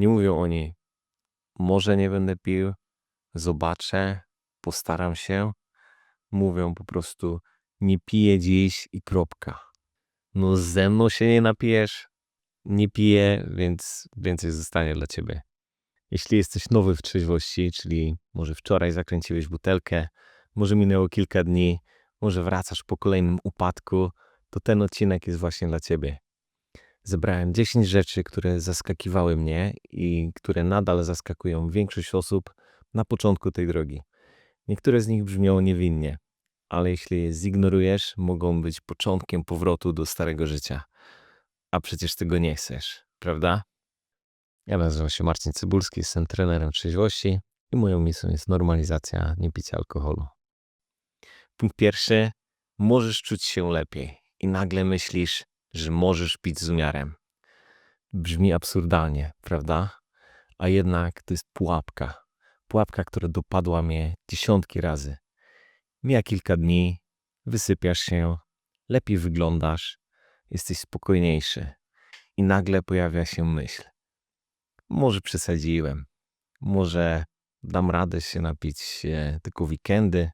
Nie mówią oni, może nie będę pił, zobaczę, postaram się. Mówią po prostu, nie piję dziś i kropka. No ze mną się nie napijesz, nie piję, więc więcej zostanie dla ciebie. Jeśli jesteś nowy w trzeźwości, czyli może wczoraj zakręciłeś butelkę, może minęło kilka dni, może wracasz po kolejnym upadku, to ten odcinek jest właśnie dla ciebie. Zebrałem 10 rzeczy, które zaskakiwały mnie i które nadal zaskakują większość osób na początku tej drogi. Niektóre z nich brzmią niewinnie, ale jeśli je zignorujesz, mogą być początkiem powrotu do starego życia. A przecież tego nie chcesz, prawda? Ja nazywam się Marcin Cybulski, jestem trenerem trzeźwości i moją misją jest normalizacja niepicia alkoholu. Punkt pierwszy. Możesz czuć się lepiej i nagle myślisz, że możesz pić z umiarem. Brzmi absurdalnie, prawda? A jednak to jest pułapka. Pułapka, która dopadła mnie dziesiątki razy. Mija kilka dni, wysypiasz się, lepiej wyglądasz, jesteś spokojniejszy i nagle pojawia się myśl. Może przesadziłem, może dam radę się napić e, tylko weekendy,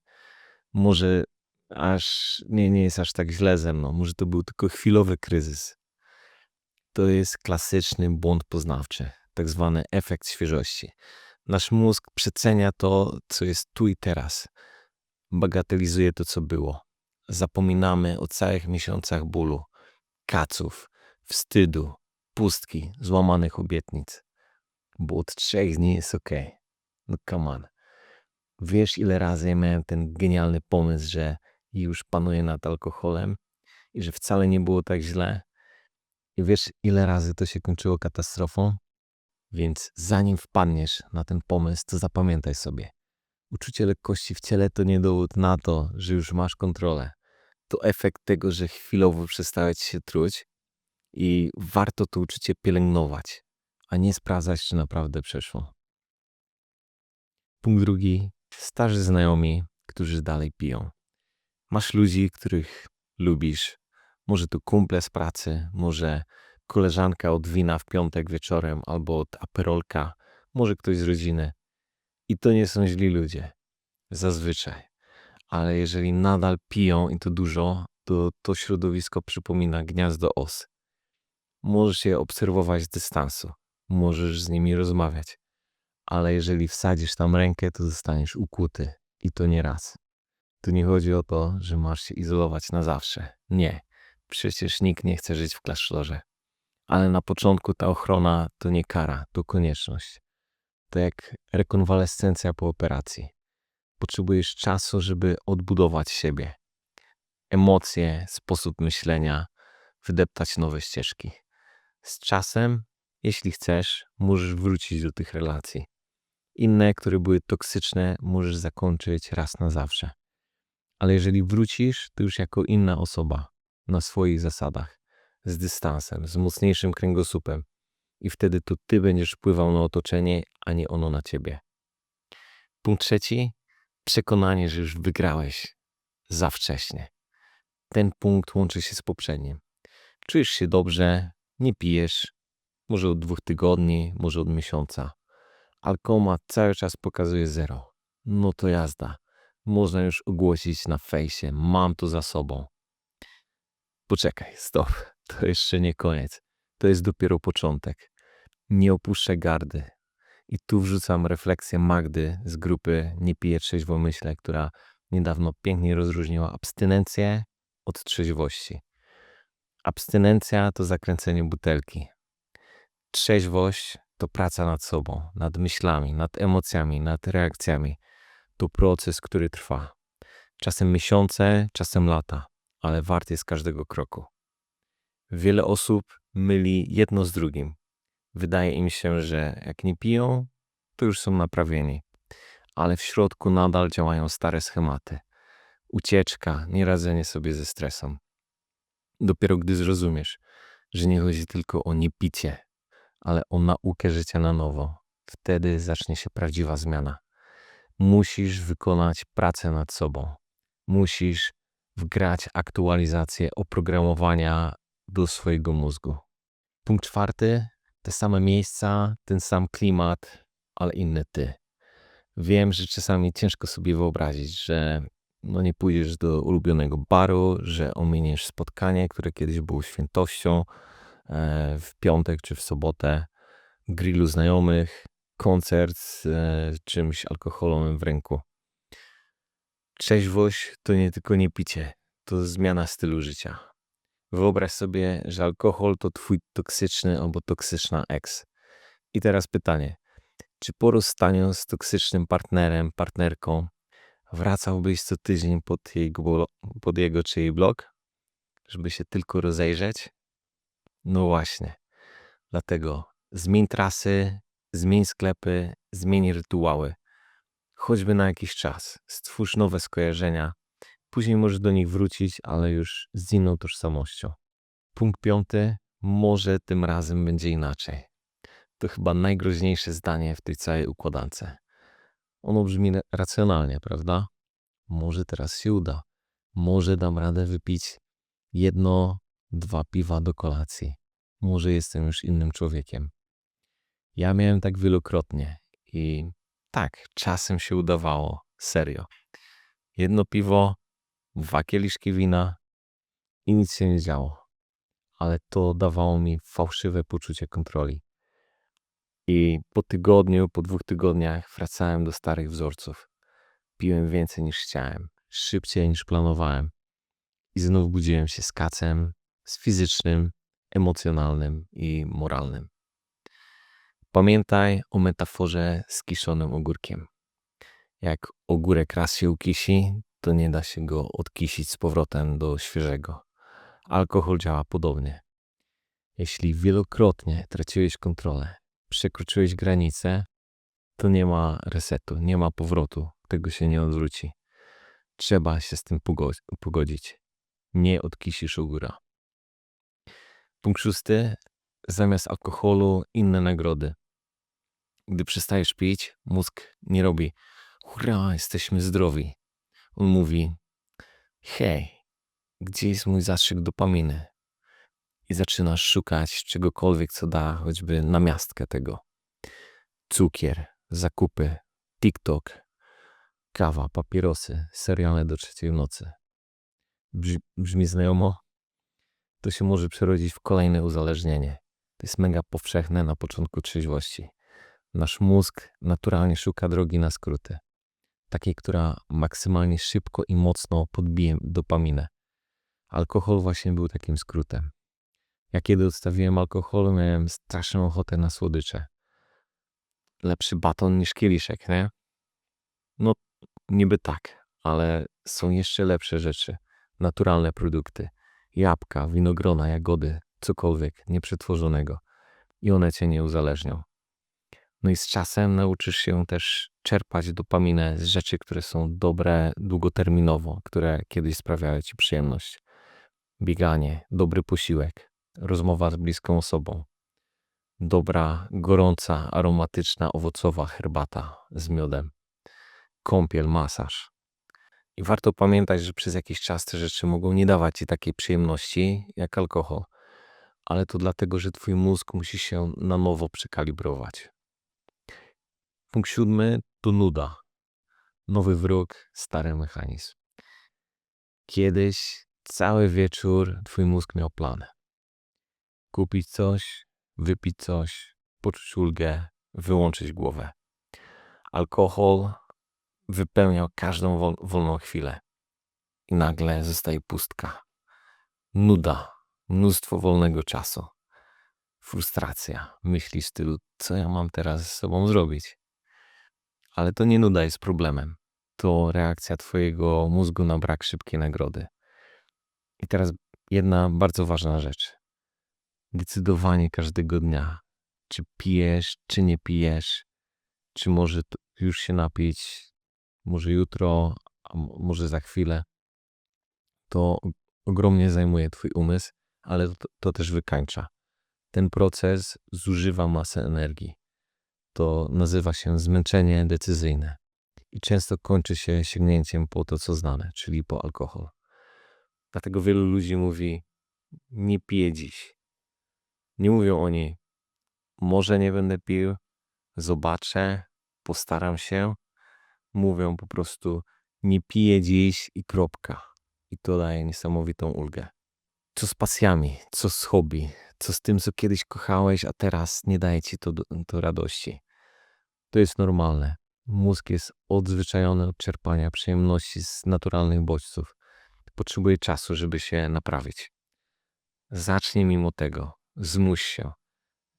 może aż nie, nie jest aż tak źle ze mną, może to był tylko chwilowy kryzys. To jest klasyczny błąd poznawczy, tak zwany efekt świeżości. Nasz mózg przecenia to, co jest tu i teraz. Bagatelizuje to, co było. Zapominamy o całych miesiącach bólu, kaców, wstydu, pustki, złamanych obietnic. Bo od trzech dni jest ok. No come on. Wiesz, ile razy miałem ten genialny pomysł, że już panuję nad alkoholem i że wcale nie było tak źle. I wiesz, ile razy to się kończyło katastrofą? Więc zanim wpadniesz na ten pomysł, to zapamiętaj sobie. Uczucie lekkości w ciele to nie dowód na to, że już masz kontrolę. To efekt tego, że chwilowo przestałeś się truć i warto to uczucie pielęgnować, a nie sprawdzać, czy naprawdę przeszło. Punkt drugi. Starzy znajomi, którzy dalej piją. Masz ludzi, których lubisz. Może to kumple z pracy, może koleżanka od wina w piątek wieczorem albo od aperolka, może ktoś z rodziny. I to nie są źli ludzie. Zazwyczaj. Ale jeżeli nadal piją i to dużo, to to środowisko przypomina gniazdo os. Możesz je obserwować z dystansu. Możesz z nimi rozmawiać. Ale jeżeli wsadzisz tam rękę, to zostaniesz ukuty. I to nie raz. Tu nie chodzi o to, że masz się izolować na zawsze. Nie. Przecież nikt nie chce żyć w klasztorze. Ale na początku ta ochrona to nie kara, to konieczność. To jak rekonwalescencja po operacji. Potrzebujesz czasu, żeby odbudować siebie. Emocje, sposób myślenia, wydeptać nowe ścieżki. Z czasem, jeśli chcesz, możesz wrócić do tych relacji. Inne, które były toksyczne, możesz zakończyć raz na zawsze. Ale jeżeli wrócisz, to już jako inna osoba, na swoich zasadach, z dystansem, z mocniejszym kręgosłupem. I wtedy to ty będziesz wpływał na otoczenie, a nie ono na ciebie. Punkt trzeci. Przekonanie, że już wygrałeś za wcześnie. Ten punkt łączy się z poprzednim. Czujesz się dobrze, nie pijesz, może od dwóch tygodni, może od miesiąca. Alkomat cały czas pokazuje zero. No to jazda. Można już ogłosić na fejsie, mam to za sobą. Poczekaj, stop. To jeszcze nie koniec. To jest dopiero początek. Nie opuszczę gardy. I tu wrzucam refleksję Magdy z grupy Nie pije trzeźwo myślę, która niedawno pięknie rozróżniła abstynencję od trzeźwości. Abstynencja to zakręcenie butelki. Trzeźwość to praca nad sobą, nad myślami, nad emocjami, nad reakcjami. To proces, który trwa. Czasem miesiące, czasem lata, ale wart jest każdego kroku. Wiele osób myli jedno z drugim. Wydaje im się, że jak nie piją, to już są naprawieni. Ale w środku nadal działają stare schematy. Ucieczka, nieradzenie sobie ze stresem. Dopiero gdy zrozumiesz, że nie chodzi tylko o niepicie, ale o naukę życia na nowo, wtedy zacznie się prawdziwa zmiana. Musisz wykonać pracę nad sobą. Musisz wgrać aktualizację oprogramowania do swojego mózgu. Punkt czwarty Te same miejsca, ten sam klimat, ale inny ty. Wiem, że czasami ciężko sobie wyobrazić, że no nie pójdziesz do ulubionego baru, że ominiesz spotkanie, które kiedyś było świętością e, w piątek czy w sobotę, grillu znajomych, koncert z e, czymś alkoholowym w ręku. Trzeźwość to nie tylko nie picie, to zmiana stylu życia. Wyobraź sobie, że alkohol to twój toksyczny albo toksyczna ex. I teraz pytanie, czy po rozstaniu z toksycznym partnerem, partnerką wracałbyś co tydzień pod jego, pod jego czy jej blog, żeby się tylko rozejrzeć? No właśnie. Dlatego zmień trasy, zmień sklepy, zmień rytuały. Choćby na jakiś czas. Stwórz nowe skojarzenia. Później możesz do nich wrócić, ale już z inną tożsamością. Punkt piąty. Może tym razem będzie inaczej. To chyba najgroźniejsze zdanie w tej całej układance. Ono brzmi ra- racjonalnie, prawda? Może teraz się uda. Może dam radę wypić jedno, dwa piwa do kolacji. Może jestem już innym człowiekiem. Ja miałem tak wielokrotnie i tak, czasem się udawało, serio. Jedno piwo, dwa kieliszki wina i nic się nie działo. Ale to dawało mi fałszywe poczucie kontroli. I po tygodniu, po dwóch tygodniach wracałem do starych wzorców. Piłem więcej niż chciałem, szybciej niż planowałem. I znów budziłem się z kacem, z fizycznym, emocjonalnym i moralnym. Pamiętaj o metaforze z kiszonym ogórkiem. Jak ogórek raz się ukisi, to nie da się go odkisić z powrotem do świeżego. Alkohol działa podobnie. Jeśli wielokrotnie traciłeś kontrolę, przekroczyłeś granicę, to nie ma resetu, nie ma powrotu, tego się nie odwróci. Trzeba się z tym pogo- pogodzić. Nie odkisisz ogóra. Punkt szósty. Zamiast alkoholu inne nagrody. Gdy przestajesz pić, mózg nie robi hurra, jesteśmy zdrowi. On mówi hej, gdzie jest mój zastrzyk dopaminy? I zaczynasz szukać czegokolwiek, co da choćby namiastkę tego. Cukier, zakupy, TikTok, kawa, papierosy, seriale do trzeciej w nocy. Brz- brzmi znajomo? To się może przerodzić w kolejne uzależnienie. To jest mega powszechne na początku trzeźwości. Nasz mózg naturalnie szuka drogi na skróty. Takiej, która maksymalnie szybko i mocno podbije dopaminę. Alkohol właśnie był takim skrótem. Ja kiedy odstawiłem alkohol, miałem straszną ochotę na słodycze. Lepszy baton niż kieliszek, nie? No, niby tak, ale są jeszcze lepsze rzeczy. Naturalne produkty. Jabłka, winogrona, jagody, cokolwiek nieprzetworzonego. I one cię nie uzależnią. No i z czasem nauczysz się też czerpać dopaminę z rzeczy, które są dobre długoterminowo, które kiedyś sprawiały ci przyjemność. Bieganie, dobry posiłek, rozmowa z bliską osobą, dobra, gorąca, aromatyczna, owocowa herbata z miodem, kąpiel, masaż. I warto pamiętać, że przez jakiś czas te rzeczy mogą nie dawać ci takiej przyjemności jak alkohol, ale to dlatego, że twój mózg musi się na nowo przekalibrować. Punkt siódmy to nuda. Nowy wróg, stary mechanizm. Kiedyś cały wieczór twój mózg miał plan. Kupić coś, wypić coś, poczuć ulgę, wyłączyć głowę. Alkohol wypełniał każdą wol wolną chwilę. I nagle zostaje pustka. Nuda, mnóstwo wolnego czasu. Frustracja, myśli w stylu, co ja mam teraz ze sobą zrobić? Ale to nie nuda jest problemem. To reakcja twojego mózgu na brak szybkiej nagrody. I teraz jedna bardzo ważna rzecz. Decydowanie każdego dnia, czy pijesz, czy nie pijesz, czy może już się napić, może jutro, a może za chwilę. To ogromnie zajmuje twój umysł, ale to, to też wykańcza. Ten proces zużywa masę energii. To nazywa się zmęczenie decyzyjne i często kończy się sięgnięciem po to, co znane, czyli po alkohol. Dlatego wielu ludzi mówi: Nie piję dziś. Nie mówią oni: może nie będę pił, zobaczę, postaram się. Mówią po prostu nie piję dziś i kropka. I to daje niesamowitą ulgę. Co z pasjami, co z hobby, co z tym, co kiedyś kochałeś, a teraz nie daje ci to, to radości. To jest normalne. Mózg jest odzwyczajony od czerpania przyjemności z naturalnych bodźców. Potrzebuje czasu, żeby się naprawić. Zacznij mimo tego. Zmuś się.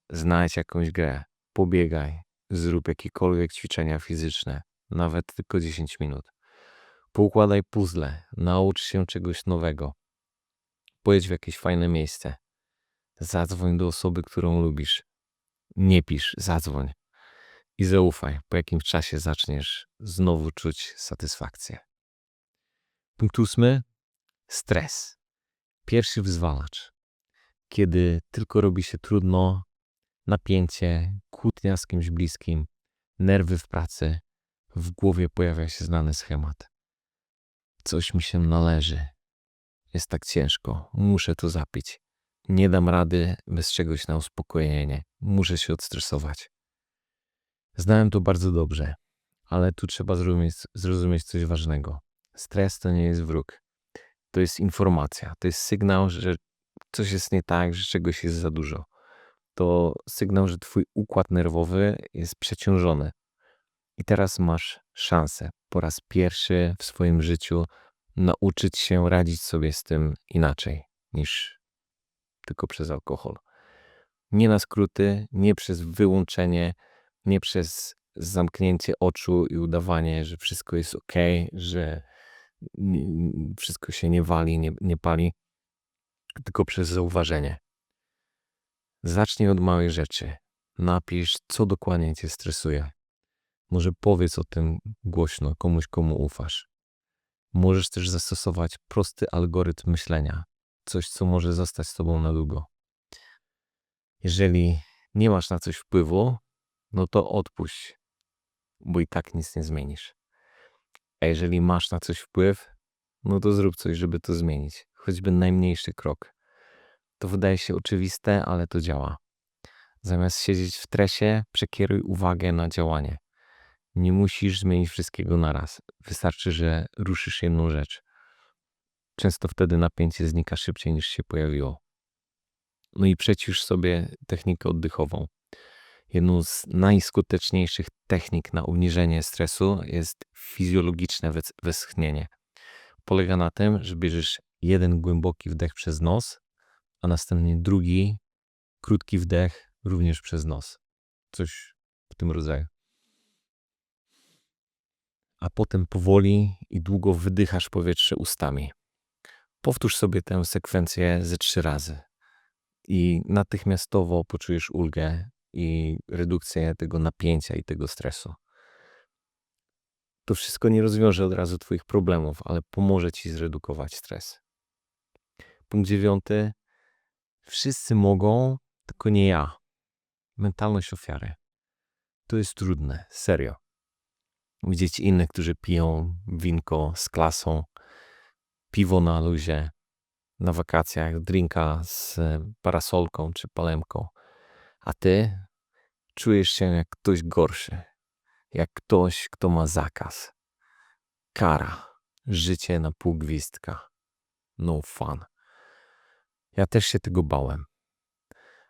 Znajdź jakąś grę. Pobiegaj. Zrób jakiekolwiek ćwiczenia fizyczne. Nawet tylko 10 minut. Poukładaj puzzle. Naucz się czegoś nowego. Pojedź w jakieś fajne miejsce. Zadzwoń do osoby, którą lubisz. Nie pisz, zadzwoń. I zaufaj, po jakimś czasie zaczniesz znowu czuć satysfakcję. Punkt ósmy. Stres. Pierwszy wyzwalacz. Kiedy tylko robi się trudno, napięcie, kłótnia z kimś bliskim, nerwy w pracy, w głowie pojawia się znany schemat. Coś mi się należy. Jest tak ciężko, muszę to zapić. Nie dam rady bez czegoś na uspokojenie. Muszę się odstresować. Znałem to bardzo dobrze, ale tu trzeba zrozumieć, zrozumieć coś ważnego. Stres to nie jest wróg. To jest informacja, to jest sygnał, że coś jest nie tak, że czegoś jest za dużo. To sygnał, że twój układ nerwowy jest przeciążony. I teraz masz szansę po raz pierwszy w swoim życiu nauczyć się radzić sobie z tym inaczej niż tylko przez alkohol. Nie na skróty, nie przez wyłączenie, nie przez zamknięcie oczu i udawanie, że wszystko jest ok, że wszystko się nie wali, nie, nie pali, tylko przez zauważenie. Zacznij od małych rzeczy. Napisz, co dokładnie cię stresuje. Może powiedz o tym głośno komuś, komu ufasz. Możesz też zastosować prosty algorytm myślenia, coś, co może zostać z tobą na długo. Jeżeli nie masz na coś wpływu, no to odpuść, bo i tak nic nie zmienisz. A jeżeli masz na coś wpływ, no to zrób coś, żeby to zmienić, choćby najmniejszy krok. To wydaje się oczywiste, ale to działa. Zamiast siedzieć w tresie, przekieruj uwagę na działanie. Nie musisz zmienić wszystkiego naraz. Wystarczy, że ruszysz jedną rzecz. Często wtedy napięcie znika szybciej niż się pojawiło. No i przecisz sobie technikę oddechową. Jedną z najskuteczniejszych technik na obniżenie stresu jest fizjologiczne westchnienie. Polega na tym, że bierzesz jeden głęboki wdech przez nos, a następnie drugi krótki wdech również przez nos. Coś w tym rodzaju. A potem powoli i długo wydychasz powietrze ustami. Powtórz sobie tę sekwencję ze trzy razy i natychmiastowo poczujesz ulgę i redukcję tego napięcia i tego stresu. To wszystko nie rozwiąże od razu Twoich problemów, ale pomoże Ci zredukować stres. Punkt dziewiąty. Wszyscy mogą, tylko nie ja. Mentalność ofiary. To jest trudne, serio. Widzieć innych, którzy piją winko z klasą, piwo na luzie, na wakacjach, drinka z parasolką czy palemką, a ty czujesz się jak ktoś gorszy, jak ktoś, kto ma zakaz. Kara, życie na pół gwizdka. No fun. Ja też się tego bałem.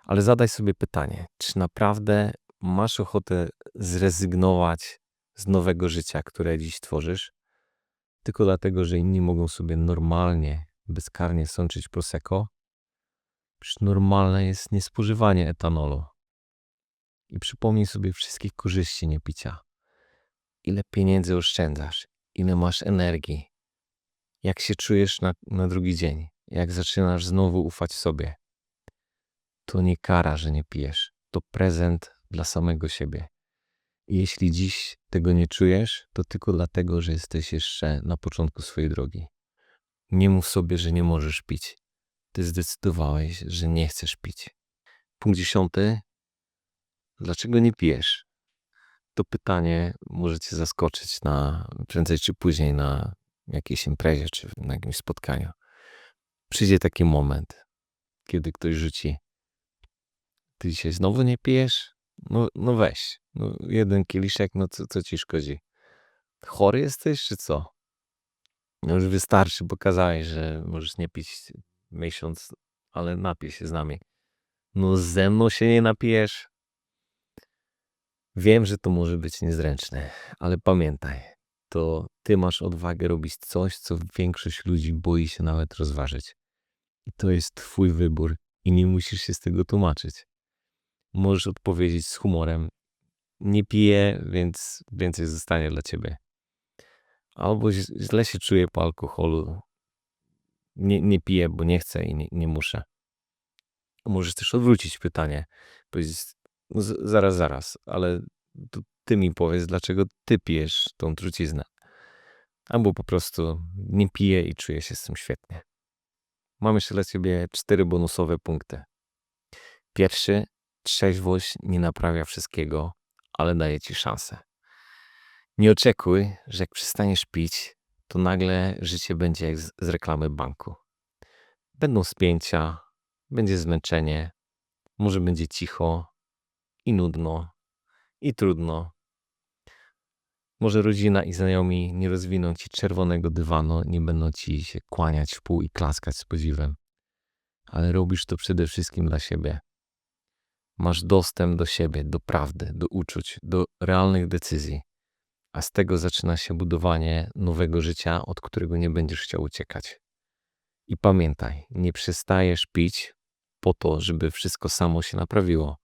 Ale zadaj sobie pytanie, czy naprawdę masz ochotę zrezygnować z nowego życia, które dziś tworzysz, tylko dlatego, że inni mogą sobie normalnie, bezkarnie sączyć prosecco? Przecież normalne jest niespożywanie etanolu. I przypomnij sobie wszystkich korzyści niepicia. Ile pieniędzy oszczędzasz, ile masz energii, jak się czujesz na, na drugi dzień, jak zaczynasz znowu ufać sobie. To nie kara, że nie pijesz, to prezent dla samego siebie. I jeśli dziś tego nie czujesz, to tylko dlatego, że jesteś jeszcze na początku swojej drogi. Nie mów sobie, że nie możesz pić. Ty zdecydowałeś, że nie chcesz pić. Punkt dziesiąty. Dlaczego nie pijesz? To pytanie może cię zaskoczyć na prędzej czy później na jakiejś imprezie czy na jakimś spotkaniu. Przyjdzie taki moment, kiedy ktoś rzuci Ty dzisiaj znowu nie pijesz? No, no weź. No, jeden kieliszek, no co, co ci szkodzi? Chory jesteś, czy co? No już wystarczy, pokazałeś, że możesz nie pić miesiąc, ale napij się z nami. No ze mną się nie napijesz. Wiem, że to może być niezręczne, ale pamiętaj, to ty masz odwagę robić coś, co większość ludzi boi się nawet rozważyć. I to jest twój wybór i nie musisz się z tego tłumaczyć. Możesz odpowiedzieć z humorem: Nie piję, więc więcej zostanie dla ciebie. Albo źle się czuję po alkoholu. Nie, nie piję, bo nie chcę i nie, nie muszę. Możesz też odwrócić pytanie. Powiedzieć, z- zaraz, zaraz, ale to ty mi powiedz, dlaczego ty pijesz tą truciznę. Albo po prostu nie piję i czuję się z tym świetnie. Mam jeszcze dla ciebie cztery bonusowe punkty. Pierwszy, trzeźwość nie naprawia wszystkiego, ale daje ci szansę. Nie oczekuj, że jak przestaniesz pić, to nagle życie będzie jak z z reklamy banku. Będą spięcia, będzie zmęczenie, może będzie cicho i nudno i trudno. Może rodzina i znajomi nie rozwiną ci czerwonego dywanu, nie będą ci się kłaniać w pół i klaskać z podziwem. Ale robisz to przede wszystkim dla siebie. Masz dostęp do siebie, do prawdy, do uczuć, do realnych decyzji. A z tego zaczyna się budowanie nowego życia, od którego nie będziesz chciał uciekać. I pamiętaj, nie przestajesz pić po to, żeby wszystko samo się naprawiło.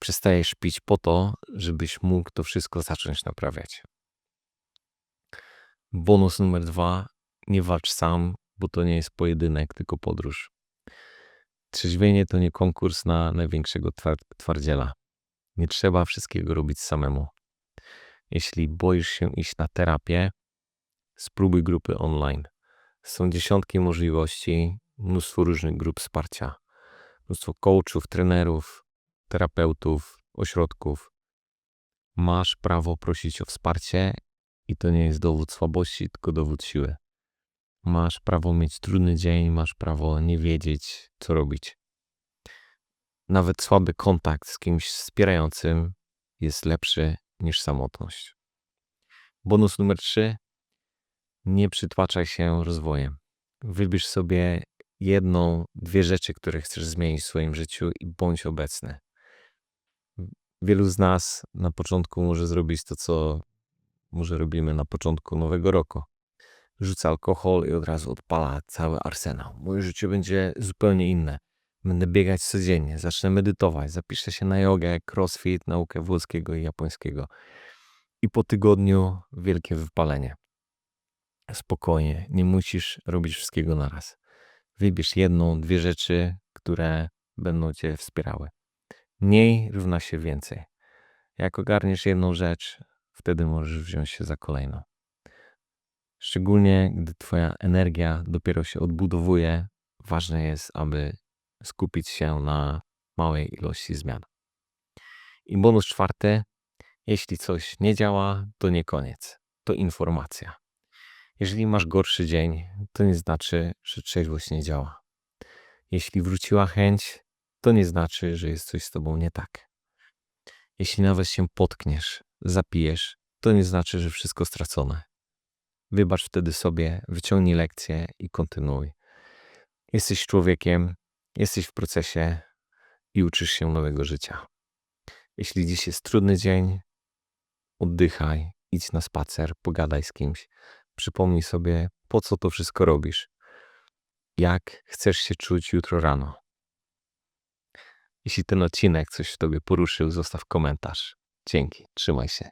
Przestajesz pić po to, żebyś mógł to wszystko zacząć naprawiać. Bonus numer dwa. Nie walcz sam, bo to nie jest pojedynek, tylko podróż. Trzeźwienie to nie konkurs na największego twar- twardziela. Nie trzeba wszystkiego robić samemu. Jeśli boisz się iść na terapię, spróbuj grupy online. Są dziesiątki możliwości, mnóstwo różnych grup wsparcia, mnóstwo coachów, trenerów, terapeutów, ośrodków. Masz prawo prosić o wsparcie i to nie jest dowód słabości, tylko dowód siły. Masz prawo mieć trudny dzień, masz prawo nie wiedzieć, co robić. Nawet słaby kontakt z kimś wspierającym jest lepszy niż samotność. Bonus numer 3. Nie przytłaczaj się rozwojem. Wybierz sobie jedną, dwie rzeczy, które chcesz zmienić w swoim życiu i bądź obecny. Wielu z nas na początku może zrobić to, co może robimy na początku nowego roku. Rzuca alkohol i od razu odpala cały arsenał. Moje życie będzie zupełnie inne. Będę biegać codziennie, zacznę medytować, zapiszę się na jogę, crossfit, naukę włoskiego i japońskiego. I po tygodniu wielkie wypalenie. Spokojnie, nie musisz robić wszystkiego naraz. Wybierz jedną, dwie rzeczy, które będą cię wspierały. Mniej równa się więcej. Jak ogarniesz jedną rzecz, wtedy możesz wziąć się za kolejną. Szczególnie gdy Twoja energia dopiero się odbudowuje, ważne jest, aby skupić się na małej ilości zmian. I bonus czwarty: jeśli coś nie działa, to nie koniec. To informacja. Jeżeli masz gorszy dzień, to nie znaczy, że trzeźwość nie działa. Jeśli wróciła chęć, to nie znaczy, że jest coś z tobą nie tak. Jeśli nawet się potkniesz, zapijesz, to nie znaczy, że wszystko stracone. Wybacz wtedy sobie, wyciągnij lekcję i kontynuuj. Jesteś człowiekiem, jesteś w procesie i uczysz się nowego życia. Jeśli dziś jest trudny dzień, oddychaj, idź na spacer, pogadaj z kimś. Przypomnij sobie, po co to wszystko robisz. Jak chcesz się czuć jutro rano. Jeśli ten odcinek coś w tobie poruszył, zostaw komentarz. Dzięki, trzymaj się.